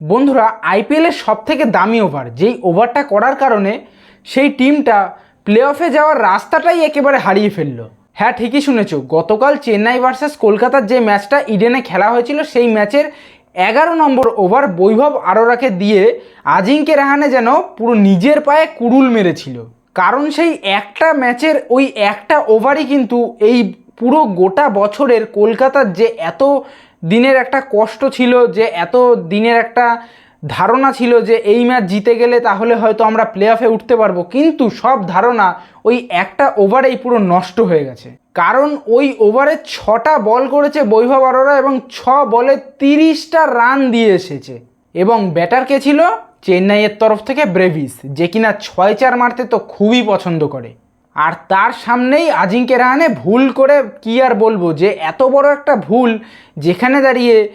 বন্ধুরা আইপিএলের সব থেকে দামি ওভার যেই ওভারটা করার কারণে সেই টিমটা প্লে অফে যাওয়ার রাস্তাটাই একেবারে হারিয়ে ফেলল। হ্যাঁ ঠিকই শুনেছো, গতকাল চেন্নাই ভার্সেস কলকাতার যে ম্যাচটা ইডেনে খেলা হয়েছিল, সেই ম্যাচের এগারো নম্বর ওভার বৈভব আরোরাকে দিয়ে আজিঙ্কে রাহানে যেন পুরো নিজের পায়ে কুড়ুল মেরেছিল। কারণ সেই একটা ম্যাচের ওই একটা ওভারই কিন্তু এই পুরো গোটা বছরের কলকাতার যে এত দিনের একটা কষ্ট ছিল যে, এত দিনের একটা ধারণা ছিল যে, এই ম্যাচ জিতে গেলে তাহলে হয়তো আমরা প্লে অফে উঠতে পারব। কিন্তু সব ধারণা ওই একটা ওভারেই পুরো নষ্ট হয়ে গেছে। কারণ ওই ওভারে ছটা বল করেছে বৈভব অরোরা এবং ছ বলে তিরিশটা রান দিয়ে এসেছে। এবং ব্যাটার কে ছিল? চেন্নাইয়ের তরফ থেকে ব্রেভিস, যে কিনা ছয় চার মারতে তো খুবই পছন্দ করে। আর তার সামনেই আজিঙ্কে রাহানে ভুল করে কি আর বলব যে এত বড় একটা ভুল যেখানে দাঁড়িয়ে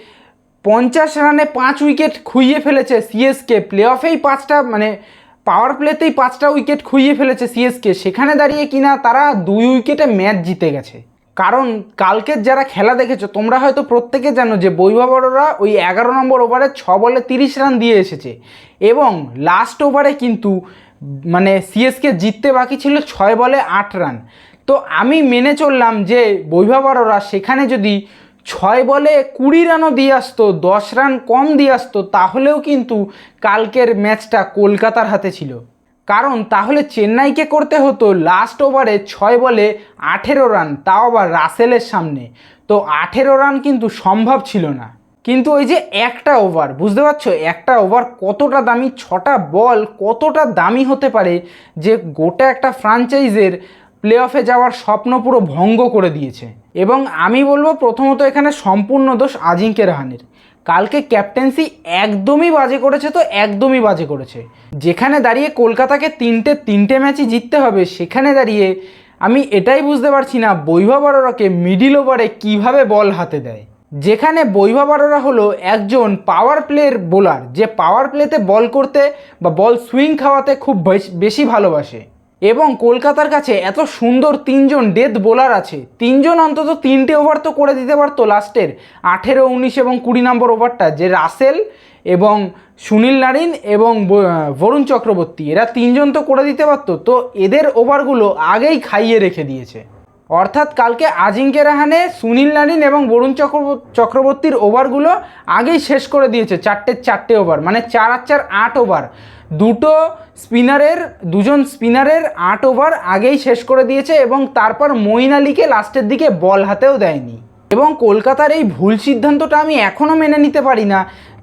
পঞ্চাশ রানে পাঁচ উইকেট খুইয়ে ফেলেছে সিএসকে। প্লে অফেই পাঁচটা মানে পাওয়ার প্লেতেই পাঁচটা উইকেট খুইয়ে ফেলেছে সিএসকে। সেখানে দাঁড়িয়ে কিনা তারা দুই উইকেটে ম্যাচ জিতে গেছে। কারণ কালকের যারা খেলা দেখেছ, তোমরা হয়তো প্রত্যেকে জানো যে বৈভব ওই এগারো নম্বর ওভারে ছ বলে তিরিশ রান দিয়ে এসেছে। এবং লাস্ট ওভারে কিন্তু মানে সিএসকে জিততে বাকি ছিল ছয় বলে আট রান। তো আমি মেনে চললাম যে বৈভব অরোরা সেখানে যদি ছয় বলে কুড়ি রানও দিয়ে আসতো, দশ রান কম দিয়ে আসতো, তাহলেও কিন্তু কালকের ম্যাচটা কলকাতার হাতে ছিল। কারণ তাহলে চেন্নাইকে করতে হতো লাস্ট ওভারে ছয় বলে আঠেরো রান, তাও আবার রাসেলের সামনে। তো আঠেরো রান কিন্তু সম্ভব ছিল না। কিন্তু ওই যে একটা ওভার বুঝতে পারছ? একটা ওভার কতটা দামি, ছটা বল কতটা দামি হতে পারে যে গোটা একটা ফ্রাঞ্চাইজের প্লে অফে যাওয়ার স্বপ্ন পুরো ভঙ্গ করে দিয়েছে। এবং আমি বলব প্রথমত এখানে সম্পূর্ণ দোষ আজিঙ্কে রাহানের কালকে ক্যাপ্টেন্সি একদমই বাজে করেছে তো একদমই বাজে করেছে। যেখানে দাঁড়িয়ে কলকাতাকে তিনটে তিনটে ম্যাচই জিততে হবে, সেখানে দাঁড়িয়ে আমি এটাই বুঝতে পারছি না বৈভব মিডিল ওভারে কীভাবে বল হাতে দেয়। যেখানে আরোরা হলো একজন পাওয়ার প্লের বোলার যে পাওয়ার প্লেতে বল করতে বা বল সুইং খাওয়াতে খুব বেশি ভালোবাসে। এবং কলকাতার কাছে এত সুন্দর তিনজন ডেথ বোলার আছে, তিনজন অন্তত তিনটে ওভার তো করে দিতে পারতো লাস্টের আঠেরো, উনিশ এবং কুড়ি নম্বর ওভারটা যে রাসেল এবং সুনীল নারিন এবং বরুণ চক্রবর্তী, এরা তিনজন তো করে দিতে পারতো, তো এদের ওভারগুলো আগেই খাইয়ে রেখে দিয়েছে। অর্থাৎ কালকে আজিঙ্কে রাহানে, সুনীল নারিন এবং বরুণ চক্র চক্রবর্তীর ওভারগুলো আগেই শেষ করে দিয়েছে, চারটে চারটে ওভার মানে চার আর চার আট ওভার। দুটো স্পিনারের, দুজন স্পিনারের আট ওভার আগেই শেষ করে দিয়েছে এবং তারপর মঈন আলীকে লাস্টের দিকে বল হাতেও দেয়নি। এবং কলকাতার এই ভুল সিদ্ধান্তটা আমি এখনও মেনে নিতে পারি না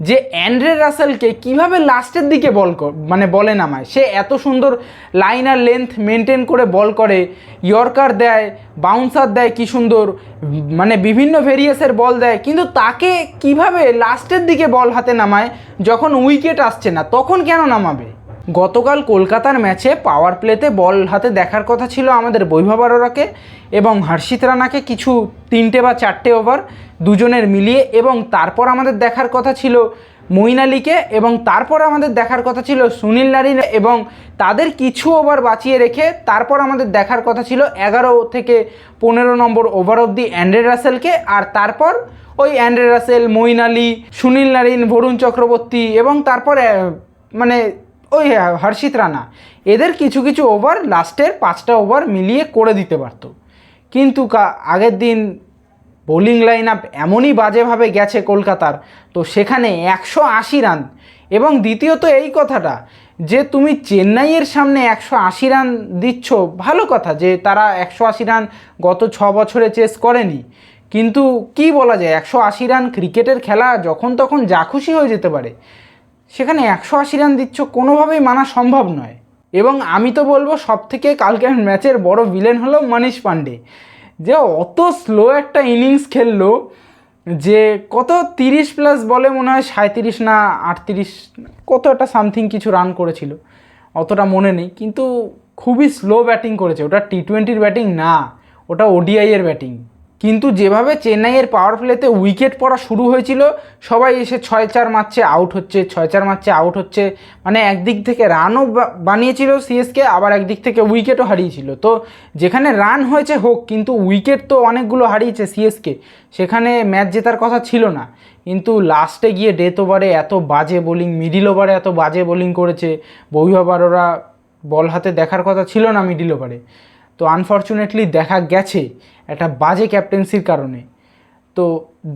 যে অ্যান্ড্রে রাসেলকে কীভাবে লাস্টের দিকে বল মানে বলে নামায়। সে এত সুন্দর লাইন আর লেন্থ মেনটেন করে বল করে, ইয়র্কার দেয়, বাউন্সার দেয় কি সুন্দর মানে বিভিন্ন ভেরিয়াসের বল দেয়, কিন্তু তাকে কীভাবে লাস্টের দিকে বল হাতে নামায় যখন উইকেট আসছে না, তখন কেন নামাবে? গতকাল কলকাতার ম্যাচে পাওয়ার প্লেতে বল হাতে দেখার কথা ছিল আমাদের বৈভব আরোরাকে এবং হর্ষিত রানাকে কিছু তিনটে বা চারটে ওভার দুজনের মিলিয়ে এবং তারপর আমাদের দেখার কথা ছিল মইন আলীকে এবং তারপর আমাদের দেখার কথা ছিল সুনীল নারিন এবং তাদের কিছু ওভার বাঁচিয়ে রেখে তারপর আমাদের দেখার কথা ছিল এগারো থেকে পনেরো নম্বর ওভার অবধি অ্যান্ড্রে রাসেলকে আর তারপর ওই Andre Russell Moeen Ali, Sunil Narine, Varun Chakravarthy এবং তারপর মানে ওই হর্ষিত রানা। এদের কিছু কিছু ওভার লাস্টের পাঁচটা ওভার মিলিয়ে করে দিতে পারতো। কিন্তু আগের দিন বোলিং লাইন আপ এমনই বাজেভাবে গেছে কলকাতার। তো সেখানে একশো আশি রান। এবং দ্বিতীয়ত এই কথাটা, যে তুমি চেন্নাইয়ের সামনে একশো আশি রান দিচ্ছ, ভালো কথা যে তারা একশো আশি রান গত ছ বছরে চেস করেনি। কিন্তু কি বলা যায়, একশো আশি রান ক্রিকেটের খেলা যখন তখন যা খুশি হয়ে যেতে পারে। সেখানে একশো আশি রান দিচ্ছ, কোনোভাবেই মানা সম্ভব নয়। এবং আমি তো বলব সব থেকে কালকের ম্যাচের বড় ভিলেন হলো মনীষ পান্ডে। যে অত স্লো একটা ইনিংস খেললো যে কত তিরিশ প্লাস বলে মনে হয় সাঁত্রিশ না আটত্রিশ, কত একটা সামথিং কিছু রান করেছিল। অতটা মনে নেই, কিন্তু খুবই স্লো ব্যাটিং করেছে। ওটা টি টোয়েন্টির ব্যাটিং না, ওটা ওডিআই এর ব্যাটিং কিন্তু যেভাবে চেন্নাইয়ের পাওয়ার প্লেতে উইকেট পড়া শুরু হয়েছিল, সবাই এসে ছয় চার মারছে আউট হচ্ছে, ছয় চার মারছে আউট হচ্ছে। মানে একদিক থেকে রানও বানিয়েছিল সিএসকে আবার একদিক থেকে উইকেটও হারিয়েছিল। তো যেখানে রান হয়েছে হোক, কিন্তু উইকেট তো অনেকগুলো হারিয়েছে সিএসকে সেখানে ম্যাচ জেতার কথা ছিল না। কিন্তু লাস্টে গিয়ে ডেথ ওভারে এত বাজে বোলিং মিডিল ওভারে এত বাজে বোলিং করেছে। বৈভব ওরা বল হাতে দেখার কথা ছিল না মিডিল ওভারে তো আনফর্চুনেটলি দেখা গেছে একটা বাজে ক্যাপ্টেন্সির কারণে। তো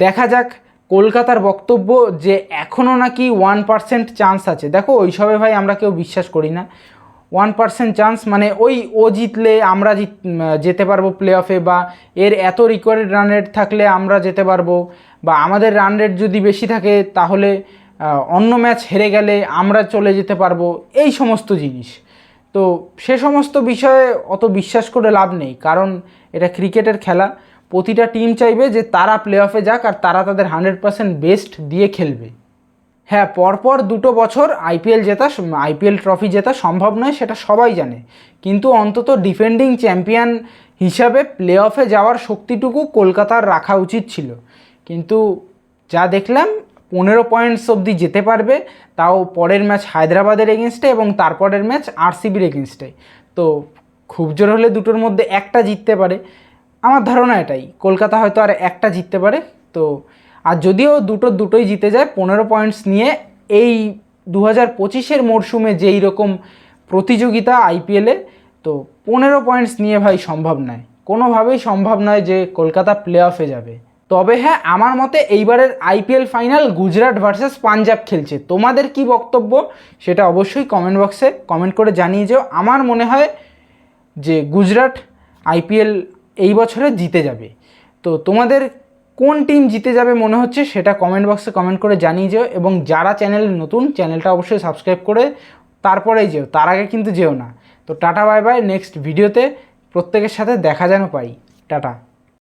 দেখা যাক কলকাতার বক্তব্য যে এখনও নাকি ওয়ান পার্সেন্ট চান্স আছে। দেখো ওইসবে ভাই আমরা কেউ বিশ্বাস করি না। ওয়ান পার্সেন্ট চান্স মানে ওই ও জিতলে আমরা জিত, যেতে পারব প্লে অফে বা এর এত রিকোয়ার্ড রান রেট থাকলে আমরা যেতে পারব বা আমাদের রান রেট যদি বেশি থাকে তাহলে অন্য ম্যাচ হেরে গেলে আমরা চলে যেতে পারব। এই সমস্ত জিনিস। তো সে সমস্ত বিষয়ে অত বিশ্বাস করে লাভ নেই, কারণ এটা ক্রিকেটের খেলা। প্রতিটা টিম চাইবে যে তারা প্লে অফে যাক আর তারা তাদের হান্ড্রেড পার্সেন্ট বেস্ট দিয়ে খেলবে। হ্যাঁ পরপর দুটো বছর আইপিএল জেতা আইপিএল ট্রফি জেতা সম্ভব নয়, সেটা সবাই জানে। কিন্তু অন্তত ডিফেন্ডিং চ্যাম্পিয়ন হিসাবে প্লে অফে যাওয়ার শক্তিটুকু কলকাতার রাখা উচিত ছিল। কিন্তু যা দেখলাম পনেরো পয়েন্টস অবধি যেতে পারবে, তাও পরের ম্যাচ হায়দ্রাবাদের এগেনস্টে এবং তারপরের ম্যাচ আরসিবির এগেনস্টে তো খুব জোর হলে দুটোর মধ্যে একটা জিততে পারে। আমার ধারণা এটাই, কলকাতা হয়তো আর একটা জিততে পারে। তো, আর যদিও দুটো দুটোই জিতে যায়, পনেরো পয়েন্টস নিয়ে এই দু হাজার পঁচিশের মরশুমে যেই রকম প্রতিযোগিতা আইপিএলে তো পনেরো পয়েন্টস নিয়ে ভাই সম্ভব নয়। কোনোভাবেই সম্ভব নয় যে কলকাতা প্লে অফে যাবে। তবে হ্যাঁ আমার মতে এইবারের IPL final Gujarat versus Punjab খেলছে। তোমাদের কি বক্তব্য? সেটা অবশ্যই কমেন্ট বক্সে কমেন্ট করে জানিয়ে যেও। আমার মনে হয় যে গুজরাট আইপিএল এই বছরে জিতে যাবে। তো তোমাদের কোন টিম জিতে যাবে মনে হচ্ছে সেটা কমেন্ট বক্সে কমেন্ট করে জানিয়ে যেও এবং যারা চ্যানেল নতুন চ্যানেলটা অবশ্যই সাবস্ক্রাইব করে তারপরেই যেও। তার আগে কিন্তু যেও না। তো টাটা বাই বাই নেক্সট ভিডিওতে প্রত্যেকের সাথে দেখা যেন পাই। টাটা।